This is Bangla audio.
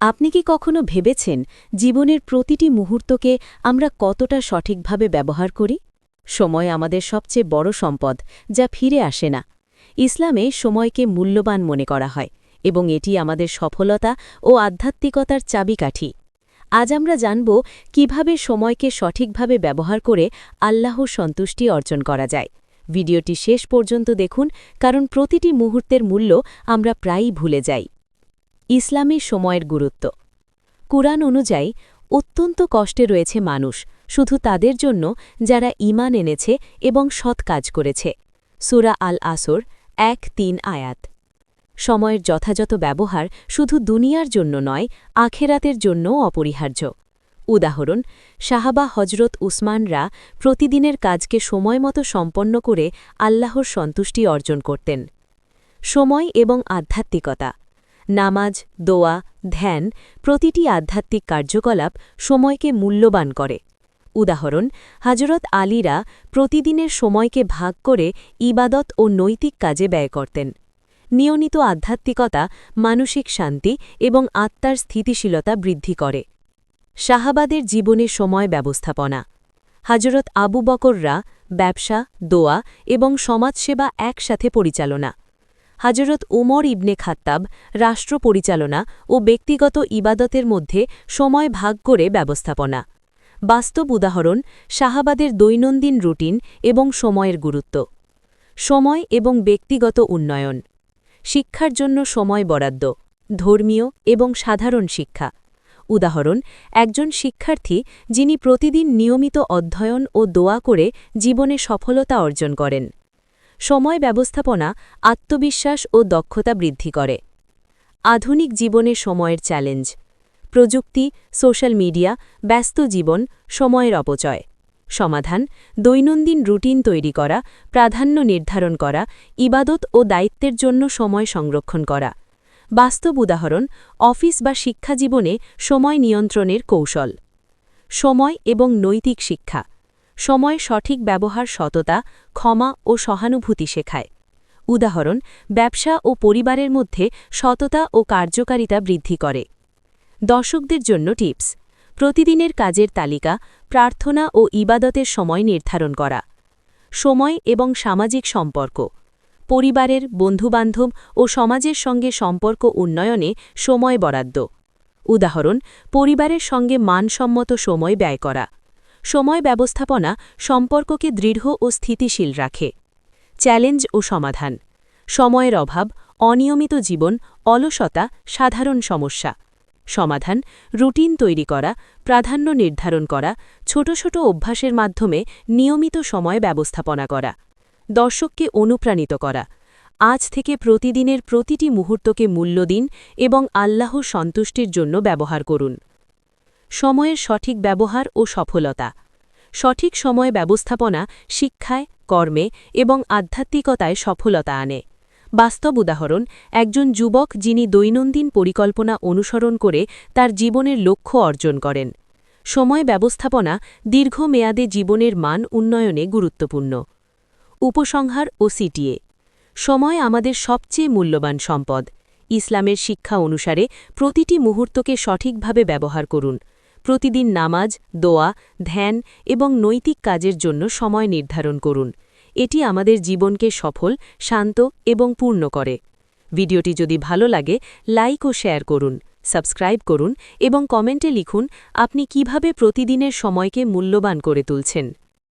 আপনি কি কখনো ভেবেছেন জীবনের প্রতিটি মুহূর্তকে আমরা কতটা সঠিকভাবে ব্যবহার করি? সময় আমাদের সবচেয়ে বড় সম্পদ, যা ফিরে আসে না। ইসলামে সময়কে মূল্যবান মনে করা হয় এবং এটি আমাদের সফলতা ও আধ্যাত্মিকতার চাবিকাঠি। আজ আমরা জানব কীভাবে সময়কে সঠিকভাবে ব্যবহার করে আল্লাহর সন্তুষ্টি অর্জন করা যায়। ভিডিওটি শেষ পর্যন্ত দেখুন, কারণ প্রতিটি মুহূর্তের মূল্য আমরা প্রায়ই ভুলে যাই। ইসলামী সময়ের গুরুত্ব। কুরআন অনুযায়ী, অত্যন্ত কষ্টে রয়েছে মানুষ, শুধু তাদের জন্য, যারা ঈমান এনেছে এবং সৎ কাজ করেছে। সুরা আল আসর এক, তিন আয়াত। সময়ের যথাযথ ব্যবহার শুধু দুনিয়ার জন্য নয়, আখেরাতের জন্যও অপরিহার্য। উদাহরণ, সাহাবা হজরত উসমানরা প্রতিদিনের কাজকে সময়মতো সম্পন্ন করে আল্লাহর সন্তুষ্টি অর্জন করতেন। সময় এবং আধ্যাত্মিকতা। নামাজ, দোয়া, ধ্যান প্রতিটি আধ্যাত্মিক কার্যকলাপ সময়কে মূল্যবান করে। উদাহরণ হজরত আলীরা প্রতিদিনের সময়কে ভাগ করে ইবাদত ও নৈতিক কাজে ব্যয় করতেন। নিয়মিত আধ্যাত্মিকতা, মানসিক শান্তি এবং আত্মার স্থিতিশীলতা বৃদ্ধি করে। শাহাবাদের জীবনে সময় ব্যবস্থাপনা। হজরত আবু বকররা ব্যবসা, দোয়া এবং সমাজসেবা একসাথে পরিচালনা। হজরত উমর ইবনে খাত্তাব রাষ্ট্র পরিচালনা ও ব্যক্তিগত ইবাদতের মধ্যে সময় ভাগ করে ব্যবস্থাপনা। বাস্তব উদাহরণ, শাহাবাদের দৈনন্দিন রুটিন এবং সময়ের গুরুত্ব। সময় এবং ব্যক্তিগত উন্নয়ন। শিক্ষার জন্য সময় বরাদ্দ। ধর্মীয় এবং সাধারণ শিক্ষা। উদাহরণ, একজন শিক্ষার্থী যিনি প্রতিদিন নিয়মিত অধ্যয়ন ও দোয়া করে জীবনে সফলতা অর্জন করেন। সময় ব্যবস্থাপনা, আত্মবিশ্বাস ও দক্ষতা বৃদ্ধি করে। আধুনিক জীবনে সময়ের চ্যালেঞ্জ। প্রযুক্তি, সোশ্যাল মিডিয়া, ব্যস্ত জীবন, সময়ের অপচয়। সমাধান, দৈনন্দিন রুটিন তৈরি করা, প্রাধান্য নির্ধারণ করা, ইবাদত ও দায়িত্বের জন্য সময় সংরক্ষণ করা। বাস্তব উদাহরণ, অফিস বা শিক্ষা জীবনে সময় নিয়ন্ত্রণের কৌশল। সময় এবং নৈতিক শিক্ষা। সময় সঠিক ব্যবহার সততা, ক্ষমা ও সহানুভূতি শেখায়। উদাহরণ, ব্যবসা ও পরিবারের মধ্যে সততা ও কার্যকারিতা বৃদ্ধি করে। দর্শকদের জন্য টিপস, প্রতিদিনের কাজের তালিকা, প্রার্থনা ও ইবাদতের সময় নির্ধারণ করা। সময় এবং সামাজিক সম্পর্ক, পরিবারের বন্ধুবান্ধব ও সমাজের সঙ্গে সম্পর্ক উন্নয়নে সময় বরাদ্দ। উদাহরণ, পরিবারের সঙ্গে মানসম্মত সময় ব্যয় করা। সময় ব্যবস্থাপনা সম্পর্ককে দৃঢ় ও স্থিতিশীল রাখে। চ্যালেঞ্জ ও সমাধান। সময়ের অভাব, অনিয়মিত জীবন, অলসতা, সাধারণ সমস্যা। সমাধান, রুটিন তৈরি করা, প্রাধান্য নির্ধারণ করা, ছোট ছোট অভ্যাসের মাধ্যমে নিয়মিত সময় ব্যবস্থাপনা করা। দর্শককে অনুপ্রাণিত করা। আজ থেকে প্রতিদিনের প্রতিটি মুহূর্তকে মূল্য দিন এবং আল্লাহ সন্তুষ্টির জন্য ব্যবহার করুন। সময়ের সঠিক ব্যবহার ও সফলতা। সঠিক সময় ব্যবস্থাপনা, শিক্ষায়, কর্মে এবং আধ্যাত্মিকতায় সফলতা আনে। বাস্তব উদাহরণ, একজন যুবক যিনি দৈনন্দিন পরিকল্পনা অনুসরণ করে তার জীবনের লক্ষ্য অর্জন করেন। সময় ব্যবস্থাপনা, দীর্ঘমেয়াদে জীবনের মান উন্নয়নে গুরুত্বপূর্ণ। উপসংহার ও সিটিএ। সময় আমাদের সবচেয়ে মূল্যবান সম্পদ। ইসলামের শিক্ষা অনুসারে প্রতিটি মুহূর্তকে সঠিকভাবে ব্যবহার করুন। প্রতিদিন নামাজ, দোয়া, ধ্যান এবং নৈতিক কাজের জন্য সময় নির্ধারণ করুন। এটি আমাদের জীবনকে সফল, শান্ত এবং পূর্ণ করে। ভিডিওটি যদি ভালো লাগে, লাইক ও শেয়ার করুন, সাবস্ক্রাইব করুন এবং কমেন্টে লিখুন, আপনি কীভাবে প্রতিদিনের সময়কে মূল্যবান করে তুলছেন।